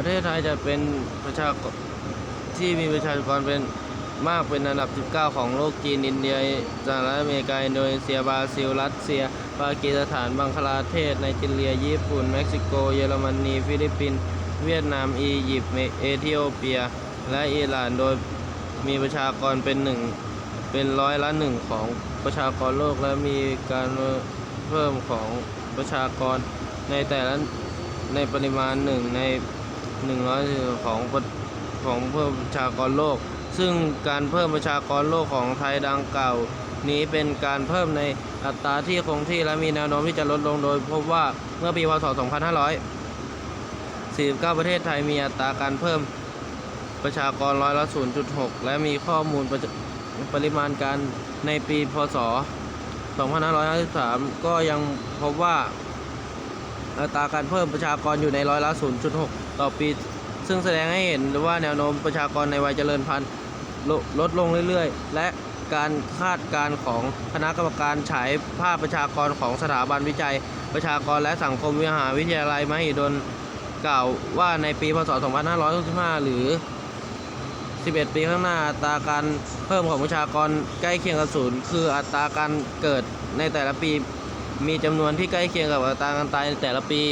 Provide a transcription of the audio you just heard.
ประเทศไทยจะเป็นประชากรที่มีประชากรเป็นมากเป็นอันดับ 19 ของโลกจีน อินเดียสหรัฐอเมริกา อินโดนีเซีย บราซิล รัสเซีย ปากีสถาน บังคลาเทศไนจีเรีย ญี่ปุ่น เม็กซิโก เยอรมนี ฟิลิปปินส์ เวียดนาม อียิปต์ เอธิโอเปีย และอิหร่าน โดยมีประชากรเป็นหนึ่งเป็นร้อยละหนึ่งของประชากรโลก และมีการเพิ่มของประชากรในแต่ละในปริมาณหนึ่งใน หนึ่งร้อยของของเพิ่มประชากรโลก ซึ่งการเพิ่มประชากรโลกของไทยดังกล่าว นี้เป็นการเพิ่มในอัตราที่คงที่และมีแนวโน้มที่จะลดลงโดยพบว่าเมื่อปีพศ 2500 49 ประเทศไทยมีอัตราการเพิ่มประชากรร้อยละ 0.6 และมีข้อมูลปปริมาณการในปีพศ 2553 ก็ยังพบว่า อัตราการเพิ่มประชากรอยู่ในร้อยละ 0.6 ต่อปี ซึ่งแสดงให้เห็นว่าแนวโน้มประชากรในวัยเจริญพันธุ์ลดลงเรื่อยๆ และการคาดการณ์ของคณะกรรมการฉายภาพประชากรของสถาบันวิจัย ประชากรและสังคมวิหาวิทยาลัยมหิดลกล่าวว่าในปีพศ 2565 หรือ 11 ปีข้างหน้าอัตราการเพิ่มของประชากรใกล้เคียงกับศูนย์คืออัตราการเกิดในแต่ละปี มีจำนวนที่ใกล้เคียงกับอัตราการตายในแต่ละปี